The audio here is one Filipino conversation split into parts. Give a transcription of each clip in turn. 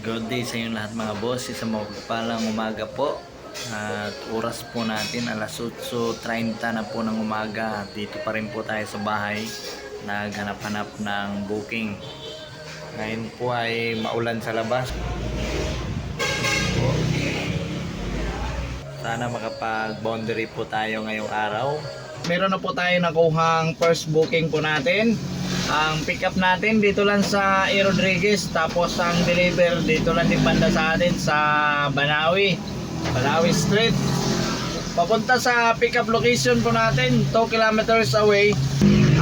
Good day sa inyo lahat mga boss. Isang mapagpalang umaga po. At oras po natin alas 8.30 na po ng umaga. Dito pa rin po tayo sa bahay. Naghanap-hanap ng booking. Ngayon po ay maulan sa labas. Sana makapag-boundary po tayo ngayong araw. meron na po tayo nakuhang first booking po natin. Ang pick up natin dito lang sa A. Rodriguez tapos ang deliver dito lang din banda sa atin sa Banawi. Banawi Street. Papunta sa pick up location po natin 2 kilometers away.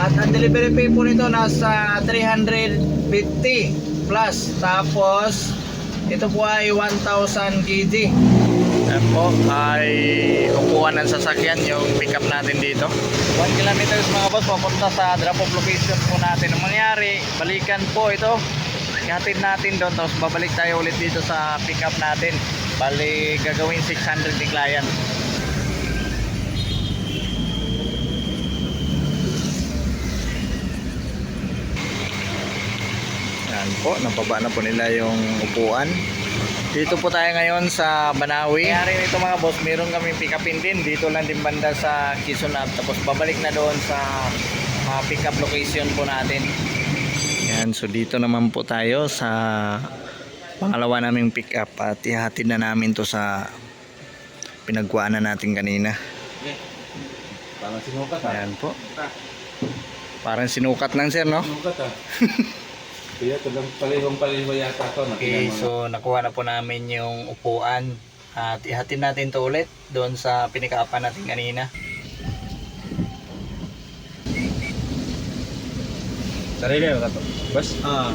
At ang delivery fee po nito nasa 350 plus. Tapos ito po ay 1,000 kg. Yan po ay upuan ng sasakyan yung pick up natin dito. 1 kilometers mga boss papunta sa drop off location po natin. Ang mangyari, balikan po ito. Ihatid natin doon tapos babalik tayo ulit dito sa pick up natin. Bali gagawin 600 ni client. Yan po, napaba na po nila yung upuan. Dito po tayo ngayon sa Banawi. Nangyari nito mga boss, meron kami pick upin din. Dito lang din banda sa Quezon Ave. Tapos babalik na doon sa mga pick up location po natin. Yan, so dito naman po tayo sa pangalawa naming pick up at ihatid na namin to sa pinagkuhanan natin kanina. Parang sinukat ah. Yan po. Parang sinukat lang sir, no? Sinukat ah. Kaya tagang palihong paliho yata to. Okay, so nakuha na po namin yung upuan. At ihatid natin to ulit doon sa pinikaapan natin kanina. Sarili ka to. Bas? Ah.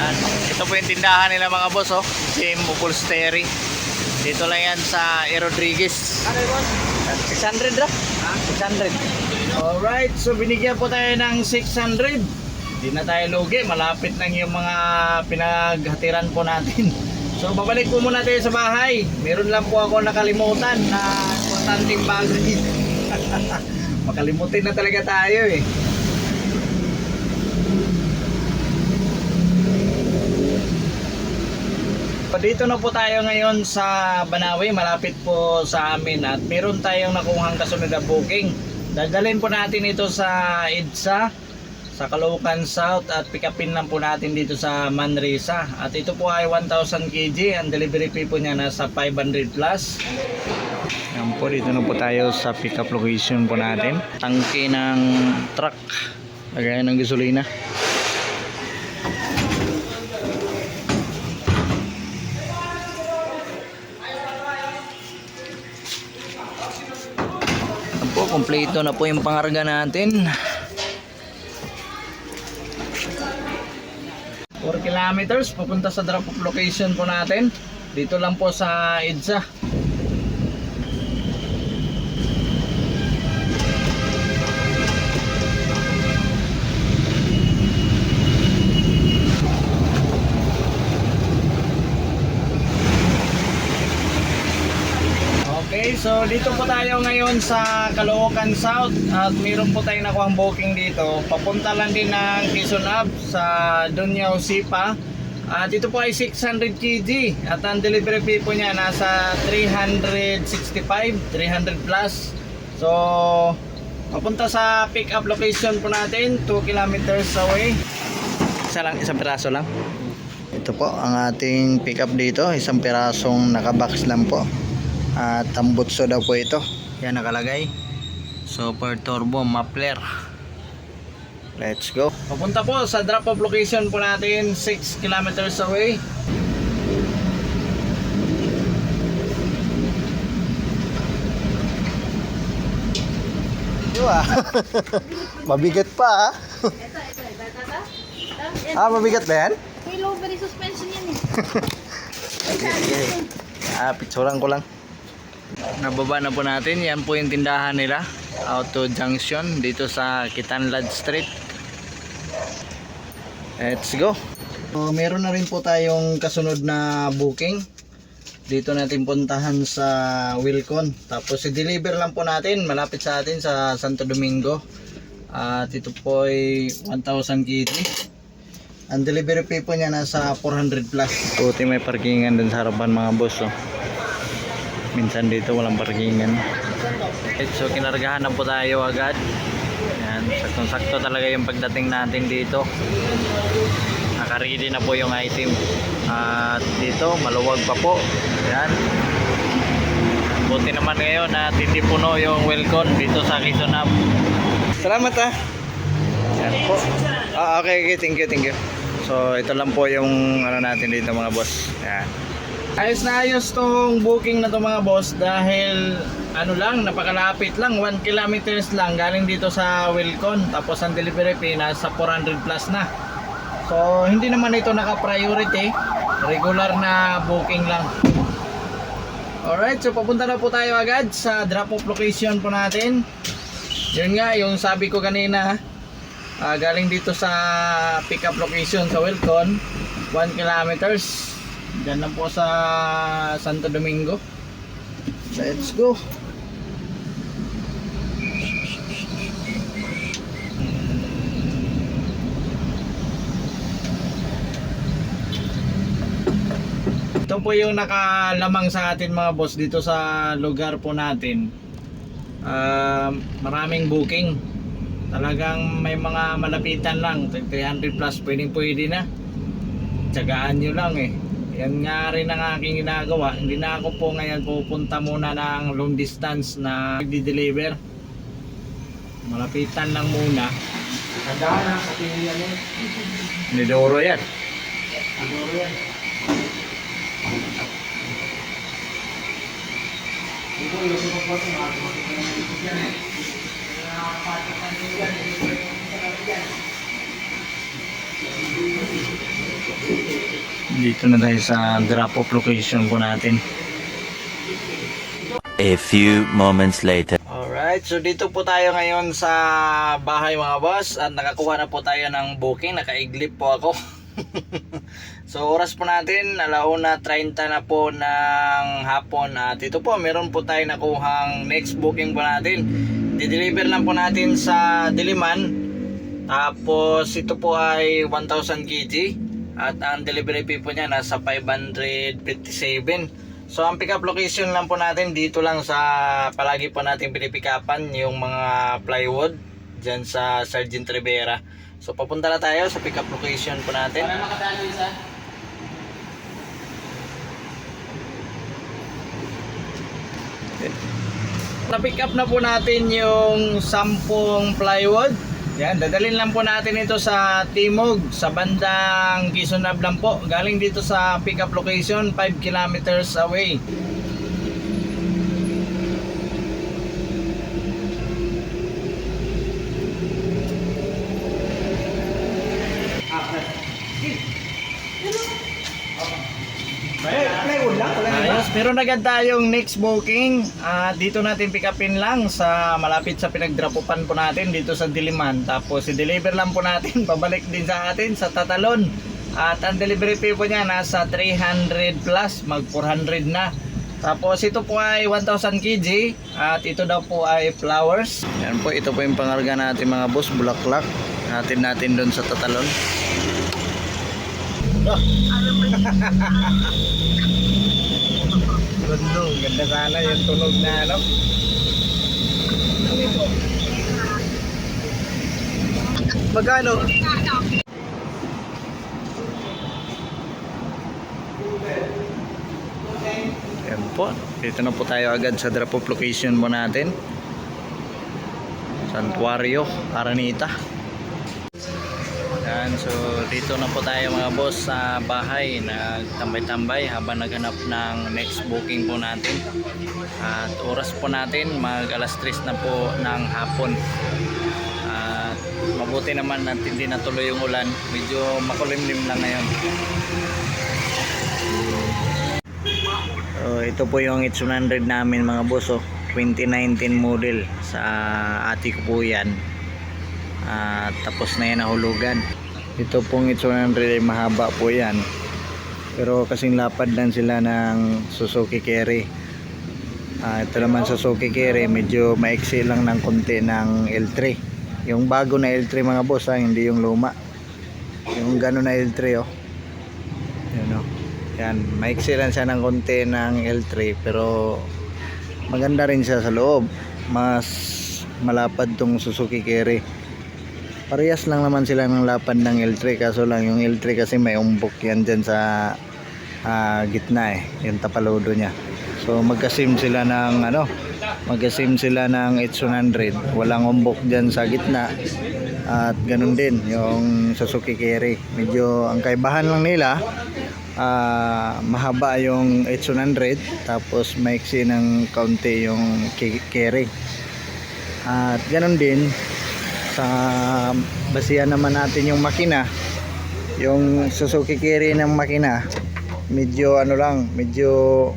Yan. Ito po yung tindahan nila mga boss, oh. Jim Upholstery. Dito lang yan sa E. Rodriguez. Ano yun, boss? 600 ra? Ha? 600. Alright, so binigyan po tayo ng 600. Hindi na tayo lugi. Malapit lang yung mga pinaghatiran po natin. So babalik po muna tayo sa bahay. Meron lang po ako nakalimutan na importanteng bagay. Makalimutin na talaga tayo eh. Dito na po tayo ngayon sa Banawi, malapit po sa amin at meron tayong nakuhang kasunod na booking. Dadalhin po natin ito sa EDSA, sa Caloocan South at pick upin lang po natin dito sa Manresa. At ito po ay 1,000 kg, ang delivery fee po niya nasa 500 plus. Yan po, dito na po tayo sa pick up location po natin. Tangke ng truck. Lagayan ng gasolina. Po, kompleto na po yung pangarga natin. 4 kilometers papunta sa drop off location po natin. Dito lang po sa EDSA. Dito po tayo ngayon sa Caloocan South at meron po tayong nakuha booking dito. Papunta lang din ng Quezon Ave sa Dunyao Sipa. At ito po ay 600 kg at ang delivery fee po niya nasa 365, 300 plus. So, papunta sa pick up location po natin, 2 kilometers away. Isa lang, isang piraso lang. Ito po ang ating pick up dito. Isang pirasong nakabox lang po. At ang butso daw po ito. Yan nakalagay. Super Turbo Muffler. Let's go. Papunta po sa drop off location po natin 6 kilometers away. Diba? mabigat pa ah. Ito, ito, ito, ito, ito. Ito, Ah, mabigat ba yan? May low very suspension yan eh. Okay, okay. Ah, picturean ko lang. Nababa na po natin. Yan po yung tindahan nila. Auto Junction dito sa Kitanlad Street. Let's go. So, meron na rin po tayong kasunod na booking. Dito natin puntahan sa Wilcon. Tapos i-deliver lang po natin malapit sa atin sa Santo Domingo. At ito po ay 1,000 kg. Ang delivery fee po niya nasa 400 plus. Buti may parkingan dun sa harapan mga boss. Oh. Minsan dito walang parkingan. Okay, so kinargahan na po tayo agad. Yan, saktong-sakto talaga yung pagdating natin dito. Nakaready na po yung item. At dito, maluwag pa po. Yan. Buti naman ngayon na hindi puno yung welcome dito sa Quezon. Salamat ah. Yan po. Ah, okay, okay, thank you, thank you. So, ito lang po yung ano natin dito mga boss. Yan. Ayos na ayos tong booking na to mga boss dahil ano lang, napakalapit lang, 1 kilometers lang galing dito sa Wilcon tapos ang delivery fee nasa 400 plus na. So, hindi naman ito naka-priority, regular na booking lang. Alright, so papunta na po tayo agad sa drop off location po natin. Yun nga, yung sabi ko kanina, ah, galing dito sa pick up location sa Wilcon, 1 kilometers. Diyan lang po sa Santo Domingo. Let's go. Ito po yung nakalamang sa atin mga boss dito sa lugar po natin. Ah, maraming booking. Talagang may mga malapitan lang, 300 plus pwedeng pwede na. Tsagaan nyo lang eh. Yan nga rin ang aking ginagawa. Hindi na ako po ngayon pupunta muna ng long distance na di-deliver. Malapitan lang muna. Tandaan na, pati ano, Nidoro yan. siguro yan. Ito, yung pagpapasok, makakapagpapasok na yung ito yan eh. Dito na tayo sa drop off location po natin. A few moments later. Alright, so dito po tayo ngayon sa bahay mga boss at nakakuha na po tayo ng booking, nakaiglip po ako. so oras po natin, alauna 30 na po ng hapon at ito po, meron po tayo nakuhang next booking po natin. Di-deliver lang po natin sa Diliman. Tapos ito po ay 1,000 kg at ang delivery fee po niya nasa 557. So ang pick up location lang po natin dito lang sa palagi po natin pinipikapan yung mga plywood dyan sa Sergeant Rivera. So papunta na tayo sa pick up location po natin. Na-pick up na po natin yung 10 plywood. Yan, dadalhin lang po natin ito sa Timog, sa bandang Quezon lang po. Galing dito sa pick up location, 5 kilometers away. Ayos, pero agad tayong next booking. Ah, dito natin pick upin lang sa malapit sa pinagdrapupan po natin dito sa Diliman. Tapos i-deliver lang po natin, pabalik din sa atin sa Tatalon. At ang delivery fee po niya nasa 300 plus, mag 400 na. Tapos ito po ay 1,000 kg at ito daw po ay flowers. Yan po, ito po yung pangarga natin mga boss, bulaklak. Natin natin doon sa Tatalon. Ganda, ganda sana yung tunog na ano. Magkano? Yan po. Dito na po tayo agad sa drop off location po natin. Santuario, Aranita. Yan, so dito na po tayo mga boss sa bahay. Nagtambay-tambay habang naghanap ng next booking po natin. At oras po natin mag alas 3 na po ng hapon. At mabuti naman at hindi natuloy yung ulan. Medyo makulimlim lang ngayon. So ito po yung H100 namin mga boss oh, 2019 model sa ati ko po yan. At tapos na yan nahulugan ito pong H100 ay mahaba po yan pero kasing lapad lang sila ng Suzuki Carry Ah, ito naman Suzuki Carry medyo maiksi lang ng konti ng L3 Yung bago na L3 mga boss ha, hindi yung luma. Yung gano'n na L3 oh. Yan oh. Yan, maiksi lang siya ng konti ng L3 pero maganda rin siya sa loob. Mas malapad tong Suzuki Carry. Parehas lang naman sila ng lapad ng L3 kaso lang yung L3 kasi may umbok yan dyan sa ah, gitna eh, yung tapalodo niya. So magkasim sila ng ano, magkasim sila ng H100. Walang umbok dyan sa gitna. At ganun din yung Suzuki Carry. Medyo ang kaibahan lang nila ah, mahaba yung H100 tapos maiksi ng kaunti yung Carry. At ganun din sa basihan naman natin yung makina. Yung Suzuki Carry ng makina medyo ano lang medyo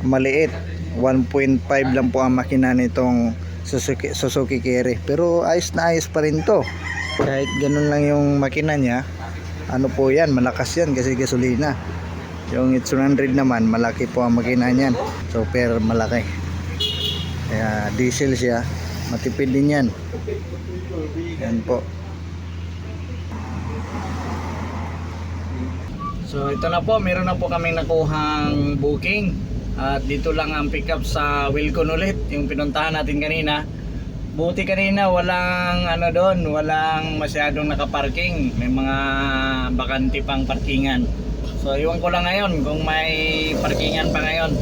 maliit. 1.5 lang po ang makina nitong Suzuki, Suzuki Carry pero ayos na ayos pa rin to. Kahit ganun lang yung makina niya ano po yan malakas yan kasi gasolina. Yung H100 naman malaki po ang makina niyan. Super malaki. Kaya diesel siya matipid din yan. Yan po. So ito na po, meron na po kaming nakuhang booking. At dito lang ang pick up sa Wilcon ulit Yung pinuntahan natin kanina. Buti kanina walang ano doon, walang masyadong nakaparking. May mga bakante pang parkingan. So iwan ko lang ngayon kung may parkingan pa ngayon.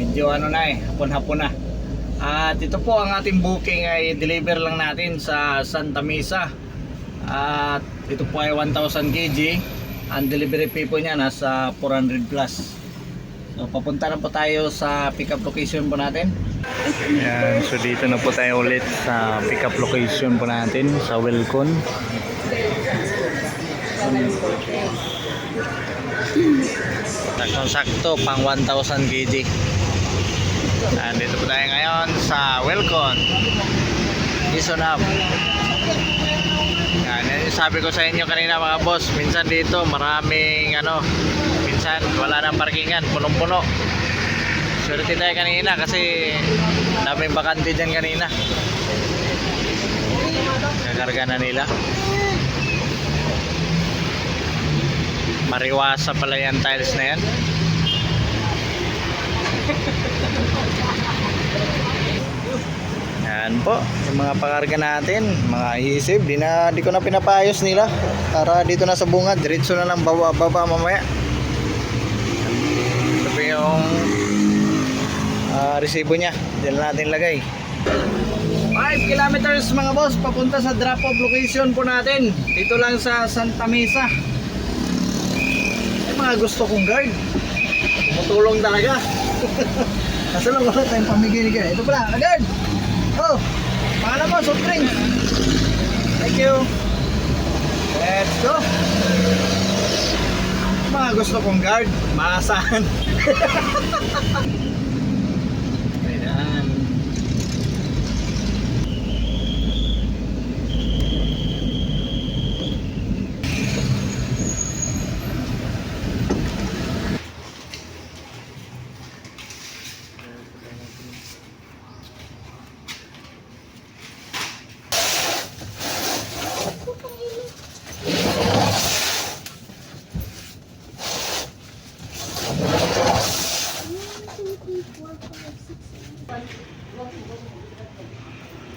Medyo ano na eh, hapon-hapon na At ito po ang ating booking ay deliver lang natin sa Santa Mesa At ito po ay 1,000 kg ang delivery fee po niya nasa 400 plus. So papunta na po tayo sa pick up location po natin. Yan so dito na po tayo ulit sa pick up location po natin sa Wilcon. Saktong sakto pang 1,000 kg Nandito po tayo ngayon sa Wilcon Quezon Hub yan, yung sabi ko sa inyo kanina mga boss, minsan dito maraming ano, minsan wala nang parkingan, punong-puno. Swerte tayo kanina kasi daming bakante dyan kanina. Kakarga na nila. Mariwasa pala yan tiles na yan. Yan po, yung mga pakarga natin, mga isip, di, na, di ko na pinapayos nila para dito na sa bungad, diretso na lang baba, baba mamaya. Po yung ah, resibo niya, diyan na natin lagay. 5 kilometers mga boss, papunta sa drop off location po natin. Dito lang sa Santa Mesa. May mga gusto kong guard. Tumutulong talaga. Kaso lang wala tayong guard. Ito pala, guard! Oh, pangalan mo, soft drink. Thank you. Let's go. Mga gusto kong guard, maasahan. Ayan.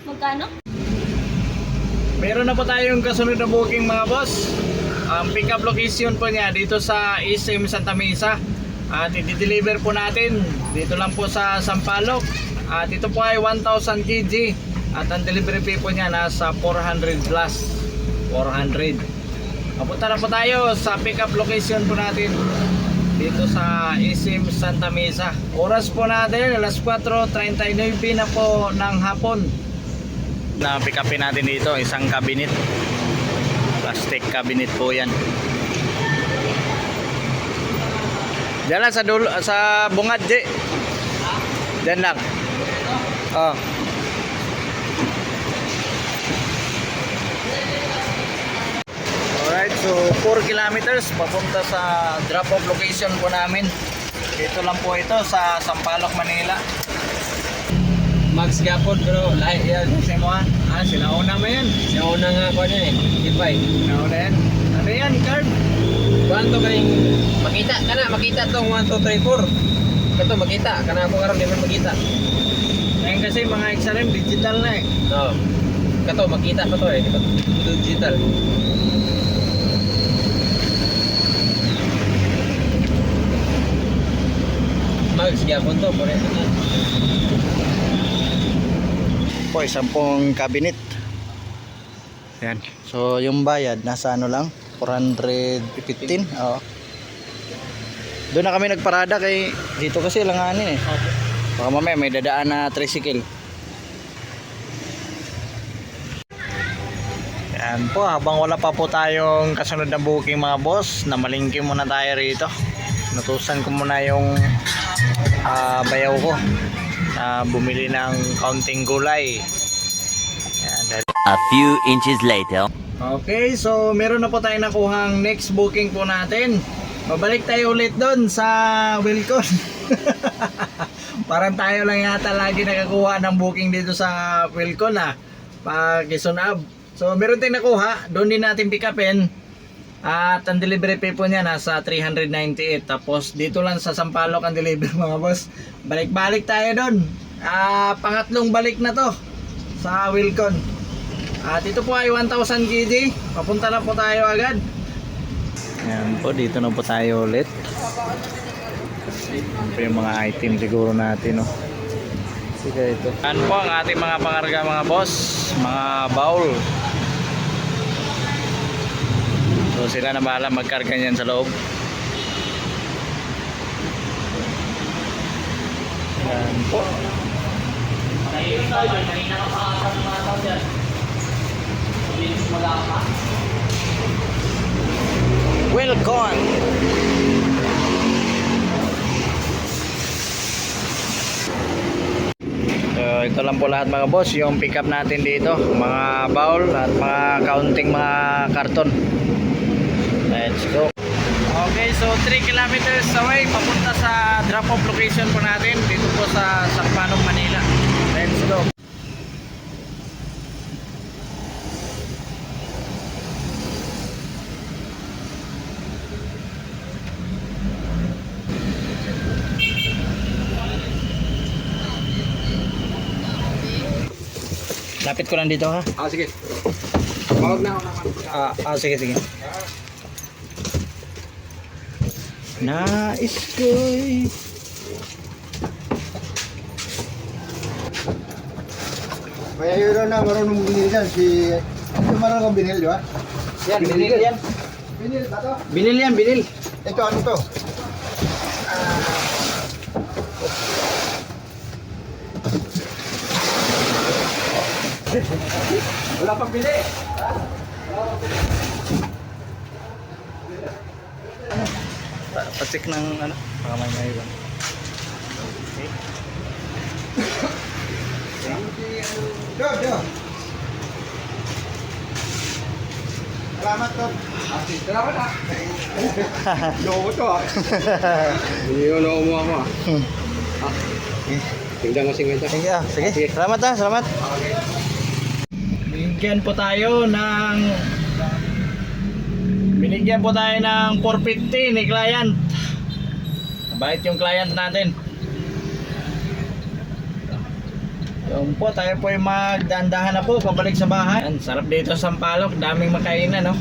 Magkano? Meron tayong kasunod na booking mga boss. Ang pick up location po niya dito sa SM Santa Mesa. At i-deliver po natin dito lang po sa Sampaloc. At ito po ay 1,000 kg. At ang delivery fee po niya nasa 400 plus. 400. Papunta na po tayo sa pick up location po natin dito sa SM Santa Mesa. Oras po natin alas 4.39 na po ng hapon na pick upin natin dito isang cabinet plastic cabinet po yan Diyan lang sa dulo sa bungad J Diyan lang oh. Alright, so 4 kilometers papunta sa drop off location po namin. Dito lang po ito sa Sampaloc, Manila. Max Gapon pero lahi yan. Kasi mo ah, ah, sila una mo yan. Siya una nga ko niya eh. Ipay. Nauna yan. Ano yan, card? Kuhan to kaning makita kana makita tong 1 2 3 4. Kato makita kana ako karon di man makita. Ngayon kasi mga XRM, digital na eh. No. Kato makita pa to eh. Ito digital. Max Gapon to pare. Po isang pong cabinet. Yan so yung bayad nasa ano lang? 415 oo. Doon na kami nagparada kay dito kasi langanin eh. Baka mamaya may dadaan na tricycle. Yan po habang wala pa po tayong kasunod na booking mga boss namalingki muna tayo rito. Natusan ko muna yung ah, bayaw ko bumili ng kaunting gulay. A few inches later. Okay, so meron na po tayo nakuhang next booking po natin. Babalik tayo ulit doon sa Wilcon. Parang tayo lang yata lagi nakakuha ng booking dito sa Wilcon ah. Pag Quezon Ab. So meron tayong nakuha, doon din natin pick upin. At ang delivery fee po niya nasa 398. Tapos dito lang sa Sampaloc ang delivery mga boss. Balik-balik tayo doon. Ah, pangatlong balik na to sa Wilcon. At ito po ay 1,000 kg. Papunta na po tayo agad. Ayan po, dito na po tayo ulit. Ito yung mga item siguro natin, no. Sige ito. Yan po ang ating mga pangarga mga boss. Mga bowl. So sila na bahala magkarga niyan sa loob. Yan po. Welcome! So, ito lang po lahat mga boss, yung pick natin dito, mga bowl at mga counting mga karton. Let's go. Okay, so 3 kilometers away, papunta sa drop-off location po natin dito po sa Sakpanong, Manila. Let's go. Lapit ko lang dito ha. Ah sige. Tawag na ako naman. Ah, ah sige sige. Nais ko'y Kaya yun na marunong binili dyan. Si... Ito marunong kang binili, di ba? Yan, binil yan. Binili ba to? Binil yan, binil. Ito, ano to? Wala pang bili. Ano? Pa- Patik ng ano? Baka may maiwan. Okay. Do, do. Salamat to. Salamat ah. Loko to ah. Hindi ko naumuha mo ah. Ah. Tingnan mo 50. Sige, ah, sige. Salamat ha, salamat. Binigyan po tayo ng Binigyan po tayo ng 450 ni client. Mabait yung client natin. Yung po, tayo po yung magdandahan na po pabalik sa bahay. Yan, sarap dito sa Sampaloc, daming makainan, no?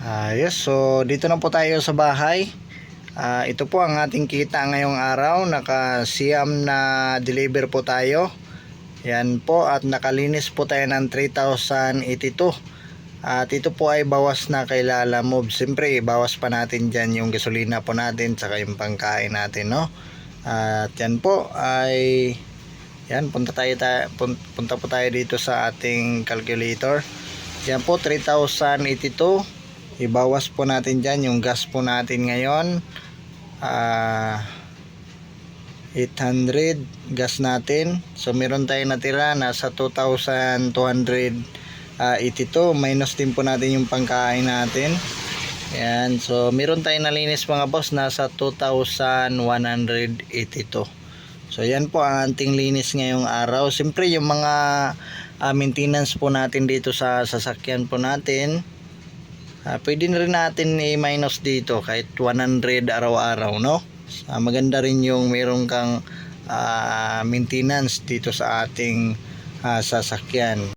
Ayos, so dito na po tayo sa bahay. Ah, ito po ang ating kita ngayong araw. Naka-siam na deliver po tayo. Yan po at nakalinis po tayo ng 3,082. At ito po ay bawas na kay Lala Move. Siyempre, bawas pa natin dyan yung gasolina po natin saka yung pangkain natin, no? At yan po ay yan, punta tayo ta- pun- punta po tayo dito sa ating calculator. Yan po 3,082. Ibawas po natin dyan yung gas po natin ngayon. Ah 800 gas natin. So meron tayong natira nasa 2,282 minus din po natin yung pangkain natin. Yan, so meron tayong nalinis mga boss, nasa 2,182. So yan po ang ating linis ngayong araw. Siyempre yung mga ah, maintenance po natin dito sa sasakyan po natin, ah, pwede rin natin i-minus dito kahit 100 araw-araw, no? Ah, maganda rin yung meron kang ah, maintenance dito sa ating ah, sasakyan.